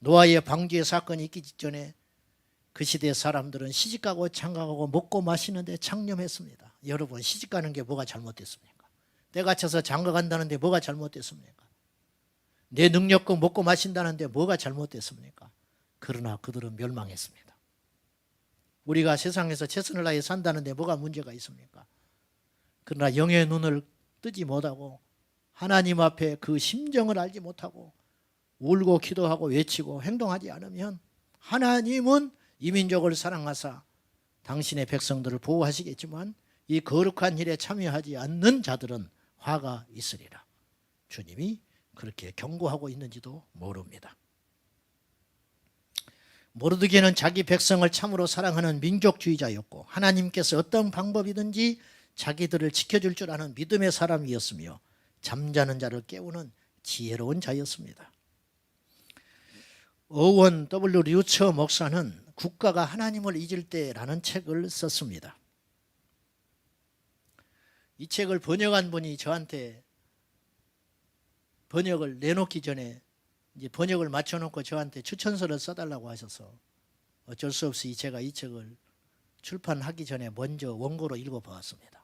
노아의 방주의 사건이 있기 전에 그 시대 사람들은 시집가고 장가가고 먹고 마시는데 창념했습니다. 여러분 시집가는 게 뭐가 잘못됐습니까? 때가 쳐서 장가간다는데 뭐가 잘못됐습니까? 내 능력껏 먹고 마신다는데 뭐가 잘못됐습니까? 그러나 그들은 멸망했습니다. 우리가 세상에서 최선을 다해 산다는데 뭐가 문제가 있습니까? 그러나 영의 눈을 뜨지 못하고 하나님 앞에 그 심정을 알지 못하고 울고 기도하고 외치고 행동하지 않으면 하나님은 이민족을 사랑하사 당신의 백성들을 보호하시겠지만 이 거룩한 일에 참여하지 않는 자들은 화가 있으리라. 주님이 그렇게 경고하고 있는지도 모릅니다. 모르드게는 자기 백성을 참으로 사랑하는 민족주의자였고 하나님께서 어떤 방법이든지 자기들을 지켜줄 줄 아는 믿음의 사람이었으며 잠자는 자를 깨우는 지혜로운 자였습니다. 어원 W 류처 목사는 국가가 하나님을 잊을 때라는 책을 썼습니다. 이 책을 번역한 분이 저한테 번역을 내놓기 전에 이제 번역을 맞춰놓고 저한테 추천서를 써달라고 하셔서 어쩔 수 없이 제가 이 책을 출판하기 전에 먼저 원고로 읽어보았습니다.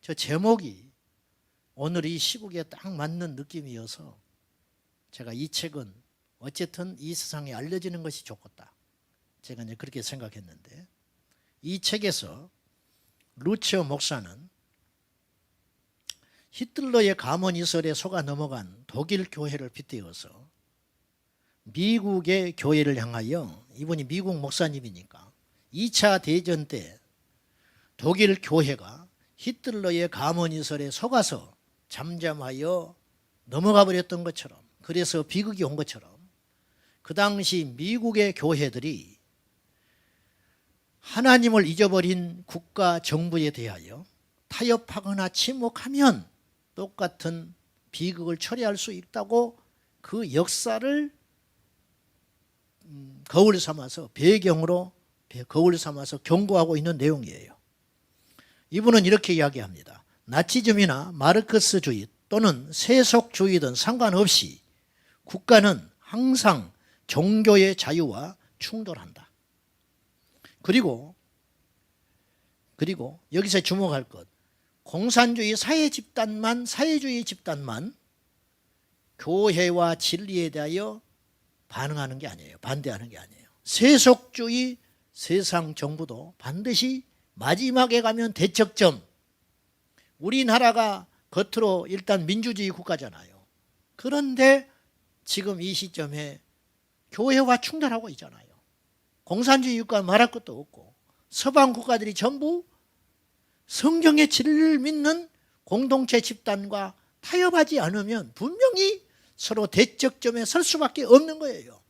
저 제목이 오늘 이 시국에 딱 맞는 느낌이어서 제가 이 책은 어쨌든 이 세상에 알려지는 것이 좋겠다. 제가 이제 그렇게 생각했는데 이 책에서 루치오 목사는 히틀러의 가문 이설에 속아 넘어간 독일 교회를 빗대어서 미국의 교회를 향하여 이분이 미국 목사님이니까 2차 대전 때 독일 교회가 히틀러의 가문 이설에 속아서 잠잠하여 넘어가 버렸던 것처럼 그래서 비극이 온 것처럼 그 당시 미국의 교회들이 하나님을 잊어버린 국가 정부에 대하여 타협하거나 침묵하면 똑같은 비극을 처리할 수 있다고 그 역사를 음, 거울 삼아서 배경으로 거울 삼아서 경고하고 있는 내용이에요. 이분은 이렇게 이야기합니다. 나치즘이나 마르크스주의 또는 세속주의든 상관없이 국가는 항상 종교의 자유와 충돌한다. 그리고 그리고 여기서 주목할 것 공산주의 사회 집단만 사회주의 집단만 교회와 진리에 대하여 반응하는 게 아니에요. 반대하는 게 아니에요. 세속주의 세상 정부도 반드시 마지막에 가면 대척점 우리나라가 겉으로 일단 민주주의 국가잖아요. 그런데 지금 이 시점에 교회와 충돌하고 있잖아요. 공산주의 국가 말할 것도 없고 서방 국가들이 전부 성경의 진리를 믿는 공동체 집단과 타협하지 않으면 분명히 서로 대척점에 설 수밖에 없는 거예요.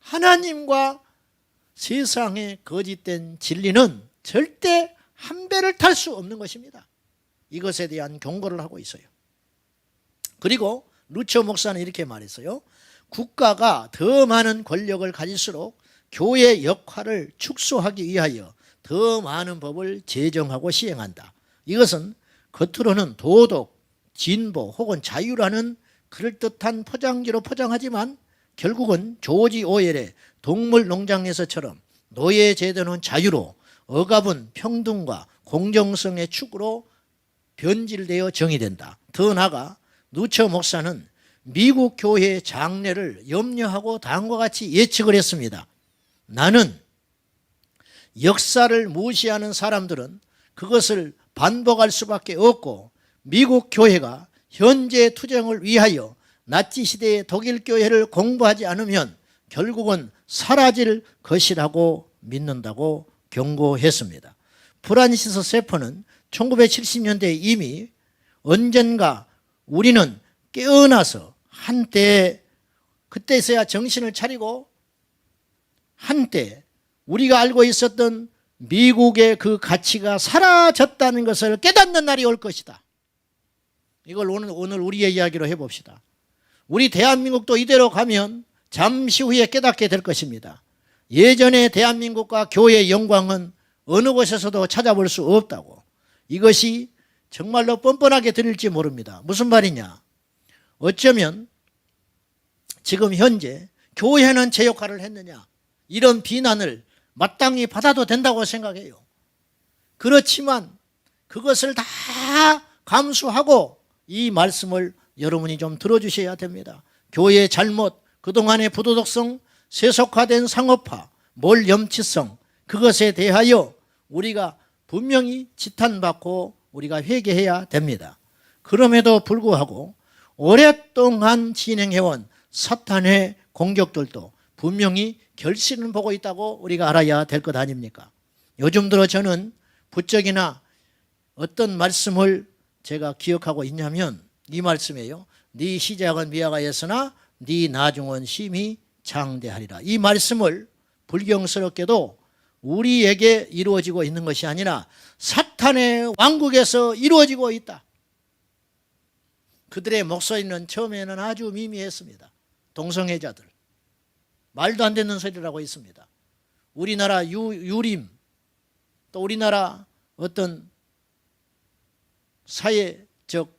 하나님과 세상의 거짓된 진리는 절대 한 배를 탈 수 없는 것입니다. 이것에 대한 경고를 하고 있어요. 그리고 루처 목사는 이렇게 말했어요. 국가가 더 많은 권력을 가질수록 교회 역할을 축소하기 위하여 더 많은 법을 제정하고 시행한다. 이것은 겉으로는 도덕, 진보 혹은 자유라는 그럴듯한 포장지로 포장하지만 결국은 조지 오웰의 동물 농장에서처럼 노예 제도는 자유로 억압은 평등과 공정성의 축으로 변질되어 정의된다. 더 나아가 누처 목사는 미국 교회의 장래를 염려하고 다음과 같이 예측을 했습니다. 나는 역사를 무시하는 사람들은 그것을 반복할 수밖에 없고 미국 교회가 현재 투쟁을 위하여 나치 시대의 독일 교회를 공부하지 않으면 결국은 사라질 것이라고 믿는다고 경고했습니다. 프란시스 세퍼는 1970년대에 이미 언젠가 우리는 깨어나서 한때 그때서야 정신을 차리고 한때 우리가 알고 있었던 미국의 그 가치가 사라졌다는 것을 깨닫는 날이 올 것이다. 이걸 오늘, 오늘 우리의 이야기로 해봅시다. 우리 대한민국도 이대로 가면 잠시 후에 깨닫게 될 것입니다. 예전의 대한민국과 교회의 영광은 어느 곳에서도 찾아볼 수 없다고. 이것이 정말로 뻔뻔하게 들릴지 모릅니다. 무슨 말이냐? 어쩌면 지금 현재 교회는 제 역할을 했느냐? 이런 비난을 마땅히 받아도 된다고 생각해요. 그렇지만 그것을 다 감수하고 이 말씀을 여러분이 좀 들어주셔야 됩니다. 교회의 잘못, 그동안의 부도덕성, 세속화된 상업화, 몰 염치성, 그것에 대하여 우리가 분명히 지탄받고 우리가 회개해야 됩니다. 그럼에도 불구하고 오랫동안 진행해온 사탄의 공격들도 분명히 결실은 보고 있다고 우리가 알아야 될 것 아닙니까? 요즘 들어 저는 부적이나 어떤 말씀을 제가 기억하고 있냐면 이 말씀이에요. 네 시작은 미아가였으나 네 나중은 심히 장대하리라. 이 말씀을 불경스럽게도 우리에게 이루어지고 있는 것이 아니라 사탄의 왕국에서 이루어지고 있다. 그들의 목소리는 처음에는 아주 미미했습니다. 동성애자들. 말도 안 되는 소리라고 있습니다. 우리나라 유, 유림, 또 우리나라 어떤 사회적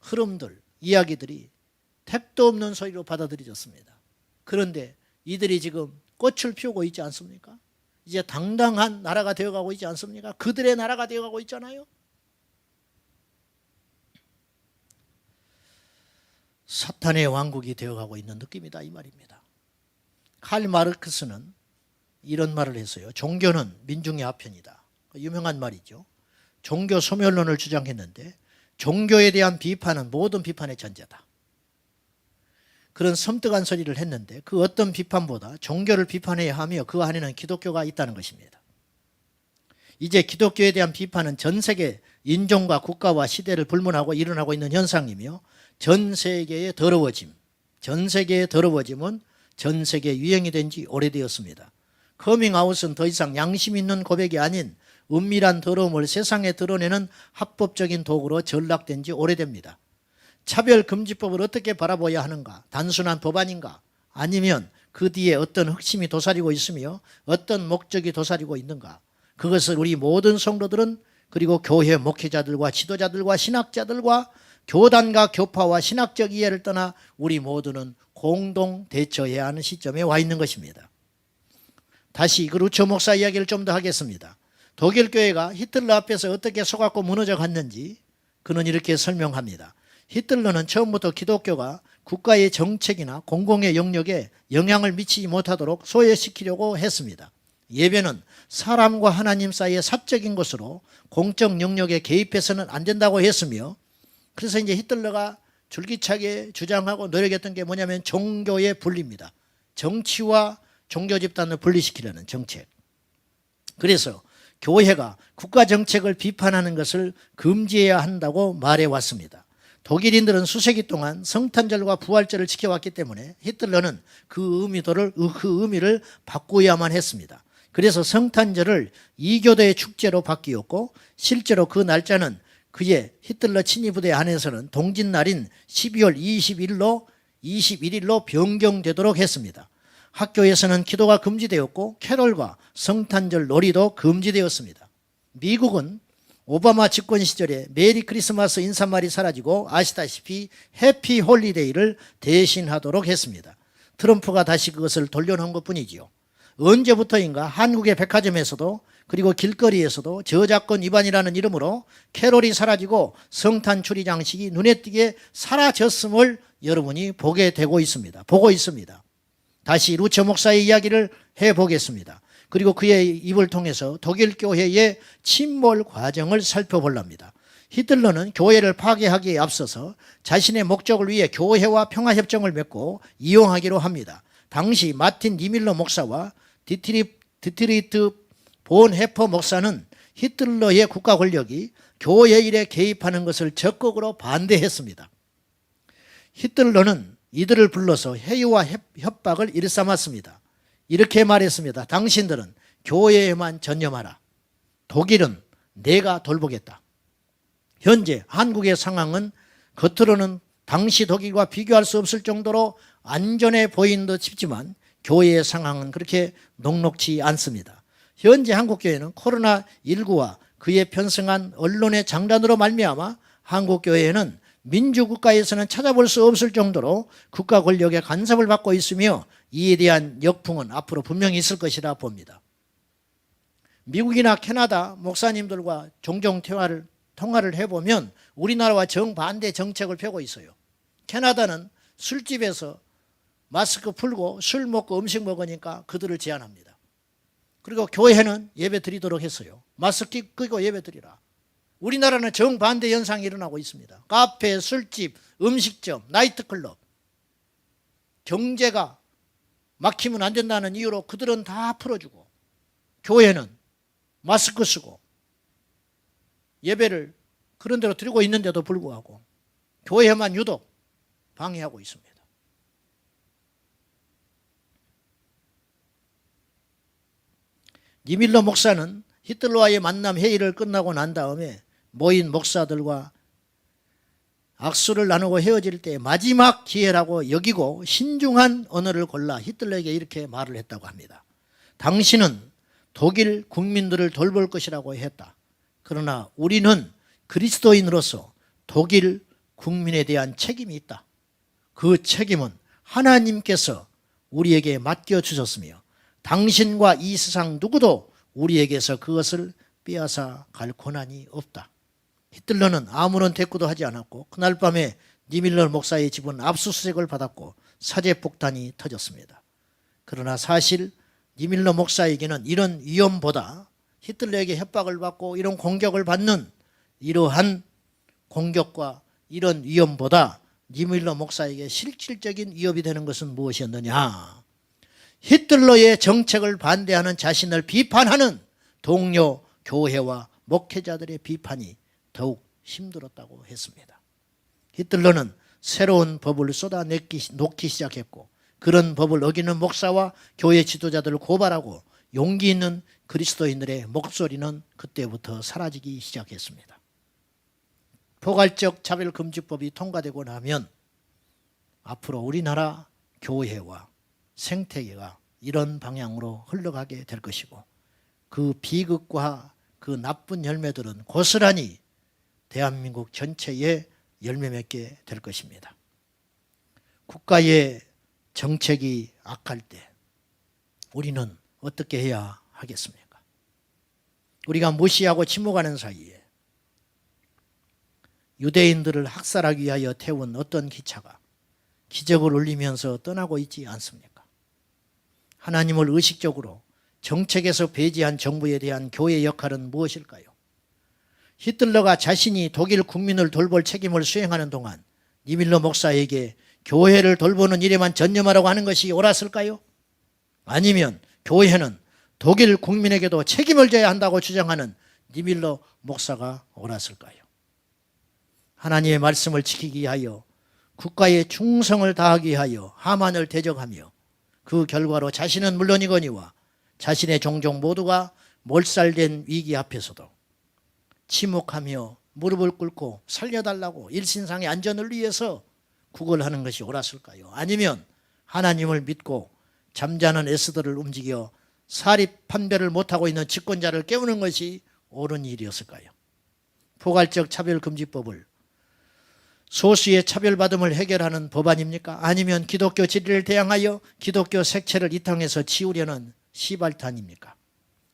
흐름들, 이야기들이 택도 없는 소리로 받아들여졌습니다. 그런데 이들이 지금 꽃을 피우고 있지 않습니까? 이제 당당한 나라가 되어가고 있지 않습니까? 그들의 나라가 되어가고 있잖아요. 사탄의 왕국이 되어가고 있는 느낌이다 이 말입니다. 칼 마르크스는 이런 말을 했어요. 종교는 민중의 아편이다. 유명한 말이죠. 종교 소멸론을 주장했는데 종교에 대한 비판은 모든 비판의 전제다. 그런 섬뜩한 소리를 했는데 그 어떤 비판보다 종교를 비판해야 하며 그 안에는 기독교가 있다는 것입니다. 이제 기독교에 대한 비판은 전 세계 인종과 국가와 시대를 불문하고 일어나고 있는 현상이며 전 세계의 더러워짐, 전 세계의 더러워짐은 전 세계 유행이 된 지 오래되었습니다. 커밍아웃은 더 이상 양심 있는 고백이 아닌 은밀한 더러움을 세상에 드러내는 합법적인 도구로 전락된 지 오래됩니다. 차별금지법을 어떻게 바라봐야 하는가? 단순한 법안인가? 아니면 그 뒤에 어떤 흑심이 도사리고 있으며 어떤 목적이 도사리고 있는가? 그것을 우리 모든 성도들은 그리고 교회 목회자들과 지도자들과 신학자들과 교단과 교파와 신학적 이해를 떠나 우리 모두는 공동 대처해야 하는 시점에 와 있는 것입니다. 다시 그 루처 목사 이야기를 좀 더 하겠습니다. 독일 교회가 히틀러 앞에서 어떻게 속았고 무너져 갔는지 그는 이렇게 설명합니다. 히틀러는 처음부터 기독교가 국가의 정책이나 공공의 영역에 영향을 미치지 못하도록 소외시키려고 했습니다. 예배는 사람과 하나님 사이의 사적인 것으로 공적 영역에 개입해서는 안 된다고 했으며 그래서 이제 히틀러가 줄기차게 주장하고 노력했던 게 뭐냐면 종교의 분리입니다. 정치와 종교 집단을 분리시키려는 정책. 그래서 교회가 국가 정책을 비판하는 것을 금지해야 한다고 말해 왔습니다. 독일인들은 수세기 동안 성탄절과 부활절을 지켜왔기 때문에 히틀러는 그 의미도를 그 의미를 바꾸어야만 했습니다. 그래서 성탄절을 이교도의 축제로 바뀌었고 실제로 그 날짜는 그의 히틀러 친위 부대 안에서는 동짓날인 12월 21일로 21일로 변경되도록 했습니다. 학교에서는 기도가 금지되었고 캐롤과 성탄절 놀이도 금지되었습니다. 미국은 오바마 집권 시절에 메리 크리스마스 인사말이 사라지고 아시다시피 해피 홀리데이를 대신하도록 했습니다. 트럼프가 다시 그것을 돌려놓은 것 뿐이지요. 언제부터인가 한국의 백화점에서도 그리고 길거리에서도 저작권 위반이라는 이름으로 캐롤이 사라지고 성탄 추리 장식이 눈에 띄게 사라졌음을 여러분이 보게 되고 있습니다. 보고 있습니다. 다시 루처 목사의 이야기를 해 보겠습니다. 그리고 그의 입을 통해서 독일 교회의 침몰 과정을 살펴볼랍니다. 히틀러는 교회를 파괴하기에 앞서서 자신의 목적을 위해 교회와 평화협정을 맺고 이용하기로 합니다. 당시 마틴 니밀러 목사와 디트리, 디트리트 본 해퍼 목사는 히틀러의 국가 권력이 교회 일에 개입하는 것을 적극으로 반대했습니다. 히틀러는 이들을 불러서 해유와 협박을 일삼았습니다. 이렇게 말했습니다. 당신들은 교회에만 전념하라. 독일은 내가 돌보겠다. 현재 한국의 상황은 겉으로는 당시 독일과 비교할 수 없을 정도로 안전해 보이는 듯 싶지만 교회의 상황은 그렇게 녹록치 않습니다. 현재 한국교회는 코로나19와 그에 편승한 언론의 장단으로 말미암아 한국교회에는 민주국가에서는 찾아볼 수 없을 정도로 국가 권력의 간섭을 받고 있으며 이에 대한 역풍은 앞으로 분명히 있을 것이라 봅니다. 미국이나 캐나다 목사님들과 종종 대화를 통화를 해보면 우리나라와 정반대 정책을 펴고 있어요. 캐나다는 술집에서 마스크 풀고 술 먹고 음식 먹으니까 그들을 제한합니다. 그리고 교회는 예배 드리도록 했어요. 마스크 끼고 예배 드리라. 우리나라는 정반대 현상이 일어나고 있습니다. 카페, 술집, 음식점, 나이트클럽. 경제가 막히면 안 된다는 이유로 그들은 다 풀어주고 교회는 마스크 쓰고 예배를 그런 대로 드리고 있는데도 불구하고 교회만 유독 방해하고 있습니다. 니밀러 목사는 히틀러와의 만남 회의를 끝나고 난 다음에 모인 목사들과 악수를 나누고 헤어질 때 마지막 기회라고 여기고 신중한 언어를 골라 히틀러에게 이렇게 말을 했다고 합니다. 당신은 독일 국민들을 돌볼 것이라고 했다. 그러나 우리는 그리스도인으로서 독일 국민에 대한 책임이 있다. 그 책임은 하나님께서 우리에게 맡겨주셨으며 당신과 이 세상 누구도 우리에게서 그것을 빼앗아 갈 권한이 없다. 히틀러는 아무런 대꾸도 하지 않았고 그날 밤에 니밀러 목사의 집은 압수수색을 받았고 사제폭탄이 터졌습니다. 그러나 사실 니밀러 목사에게는 이런 위험보다 히틀러에게 협박을 받고 이런 공격을 받는 이러한 공격과 이런 위험보다 니밀러 목사에게 실질적인 위협이 되는 것은 무엇이었느냐? 히틀러의 정책을 반대하는 자신을 비판하는 동료 교회와 목회자들의 비판이 더욱 힘들었다고 했습니다. 히틀러는 새로운 법을 쏟아내기 놓기 시작했고 그런 법을 어기는 목사와 교회 지도자들을 고발하고 용기 있는 그리스도인들의 목소리는 그때부터 사라지기 시작했습니다. 포괄적 차별금지법이 통과되고 나면 앞으로 우리나라 교회와 생태계가 이런 방향으로 흘러가게 될 것이고 그 비극과 그 나쁜 열매들은 고스란히 대한민국 전체에 열매 맺게 될 것입니다. 국가의 정책이 악할 때 우리는 어떻게 해야 하겠습니까? 우리가 무시하고 침묵하는 사이에 유대인들을 학살하기 위하여 태운 어떤 기차가 기적을 울리면서 떠나고 있지 않습니까? 하나님을 의식적으로 정책에서 배제한 정부에 대한 교회의 역할은 무엇일까요? 히틀러가 자신이 독일 국민을 돌볼 책임을 수행하는 동안 니밀러 목사에게 교회를 돌보는 일에만 전념하라고 하는 것이 옳았을까요? 아니면 교회는 독일 국민에게도 책임을 져야 한다고 주장하는 니밀러 목사가 옳았을까요? 하나님의 말씀을 지키기 위하여 국가의 충성을 다하기 위하여 하만을 대적하며 그 결과로 자신은 물론이거니와 자신의 종종 모두가 몰살된 위기 앞에서도 침묵하며 무릎을 꿇고 살려달라고 일신상의 안전을 위해서 구걸하는 것이 옳았을까요? 아니면 하나님을 믿고 잠자는 에스더를 움직여 사립 판별을 못하고 있는 집권자를 깨우는 것이 옳은 일이었을까요? 포괄적 차별금지법을 소수의 차별받음을 해결하는 법안입니까? 아니면 기독교 진리를 대항하여 기독교 색채를 이 땅에서 치우려는 시발탄입니까?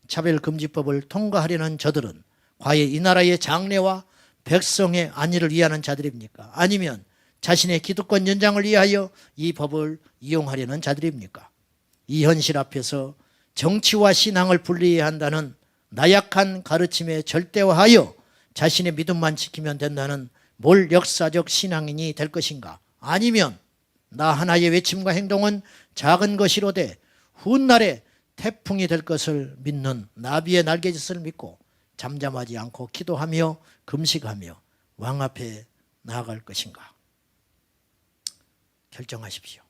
차별금지법을 통과하려는 저들은 과연 이 나라의 장래와 백성의 안위를 위하는 자들입니까? 아니면 자신의 기득권 연장을 위하여 이 법을 이용하려는 자들입니까? 이 현실 앞에서 정치와 신앙을 분리해야 한다는 나약한 가르침에 절대화하여 자신의 믿음만 지키면 된다는 몰 역사적 신앙인이 될 것인가? 아니면 나 하나의 외침과 행동은 작은 것이로되 훗날에 태풍이 될 것을 믿는 나비의 날개짓을 믿고 잠잠하지 않고 기도하며 금식하며 왕 앞에 나아갈 것인가? 결정하십시오.